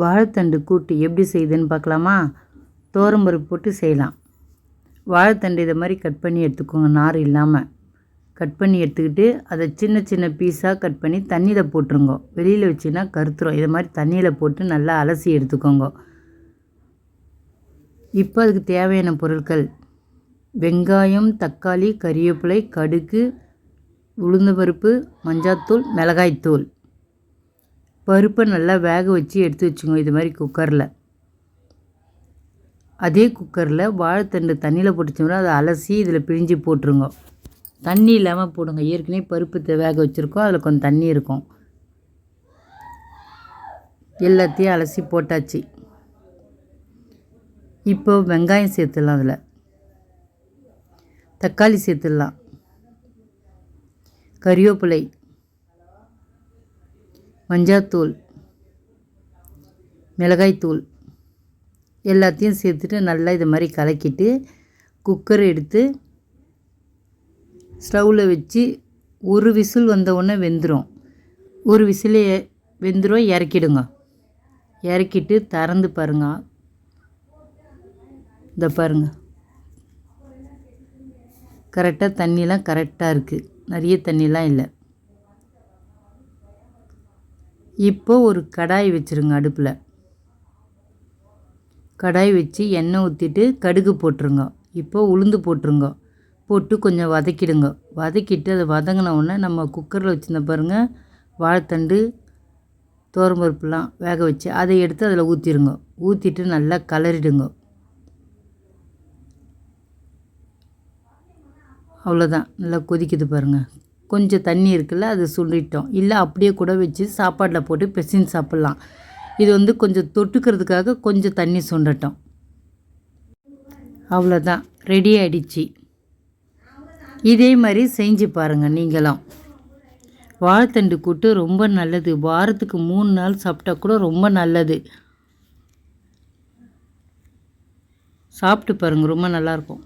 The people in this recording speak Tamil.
வாழைத்தண்டு கூட்டு எப்படி செய்யுதுன்னு பார்க்கலாமா? தோரம்பருப்பு போட்டு செய்யலாம். வாழைத்தண்டு இதை மாதிரி கட் பண்ணி எடுத்துக்கோங்க நார் இல்லாமல் கட் பண்ணி எடுத்துக்கிட்டு அதை சின்ன சின்ன பீஸாக கட் பண்ணி தண்ணியில் போட்டுருங்க. வெளியில் வச்சுன்னா கருத்துரும். இதை மாதிரி தண்ணியில் போட்டு நல்லா அலசி எடுத்துக்கோங்க. இப்போ அதுக்கு தேவையான பொருட்கள் வெங்காயம் தக்காளி கறிவேப்பிலை கடுகு உளுந்தம்பருப்பு மஞ்சாத்தூள் மிளகாய்த்தூள். பருப்பை நல்லா வேக வச்சு எடுத்து வச்சுங்க இது மாதிரி குக்கரில் அதே குக்கரில் வாழைத்தண்டு தண்ணியில் போட்டுச்சோம்னா அதை அலசி இதில் பிழிஞ்சு போட்டுருங்க. தண்ணி இல்லாமல் போடுங்க. ஏற்கனவே பருப்பு வேக வச்சுருக்கோம். அதில் கொஞ்சம் தண்ணி இருக்கும். எல்லாத்தையும் அலசி போட்டாச்சு. இப்போ வெங்காயம் சேர்த்துடலாம் அதில். தக்காளி சேர்த்துடலாம். கறிவேப்பிலை மஞ்சாத்தூள் மிளகாய்த்தூள் எல்லாத்தையும் சேர்த்துட்டு நல்லா இது மாதிரி கலக்கிட்டு குக்கர் எடுத்து ஸ்டவ்வில் வச்சு ஒரு விசில் வந்தவுடனே வெந்துடும் ஒரு விசிலே வெந்துடும் இறக்கிடுங்க. இறக்கிட்டு திறந்து பாருங்க. இந்த பாருங்க. கரெக்டாக தண்ணிலாம் கரெக்டாக இருக்குது நிறைய தண்ணிலாம் இல்லை. இப்போ ஒரு கடாய் வச்சுருங்க அடுப்பில். கடாய் வச்சு எண்ணெய் ஊற்றிட்டு கடுகு போட்டுருங்க. இப்போ உளுந்து போட்டுருங்க. போட்டு கொஞ்சம் வதக்கிடுங்க. வதக்கிட்டு அதை வதங்கின உடனே நம்ம குக்கரில் வச்சுருந்த பாருங்கள் வாழைத்தண்டு தோரம்பருப்புலாம் வேக வச்சு அதை எடுத்து அதில் ஊற்றிடுங்க ஊற்றிட்டு நல்லா கலரிடுங்க. அவ்வளோதான் நல்லா கொதிக்குது பாருங்கள் கொஞ்சம் தண்ணி இருக்குல்ல அது சுண்டிட்டோம் இல்லை அப்படியே கூட வச்சு சாப்பாட்டில் போட்டு பிசைஞ்சு சாப்பிட்லாம். இது வந்து கொஞ்சம் தொட்டுக்கிறதுக்காக கொஞ்சம் தண்ணி சுண்டட்டும் அவ்வளோதான். ரெடி ஆகிடுச்சு இதே மாதிரி செஞ்சு பாருங்கள் நீங்களும். வாழைத்தண்டு கூட்டு ரொம்ப நல்லது. வாரத்துக்கு மூணு நாள் சாப்பிட்டா கூட ரொம்ப நல்லது. சாப்பிட்டு பாருங்கள் ரொம்ப நல்லாயிருக்கும்.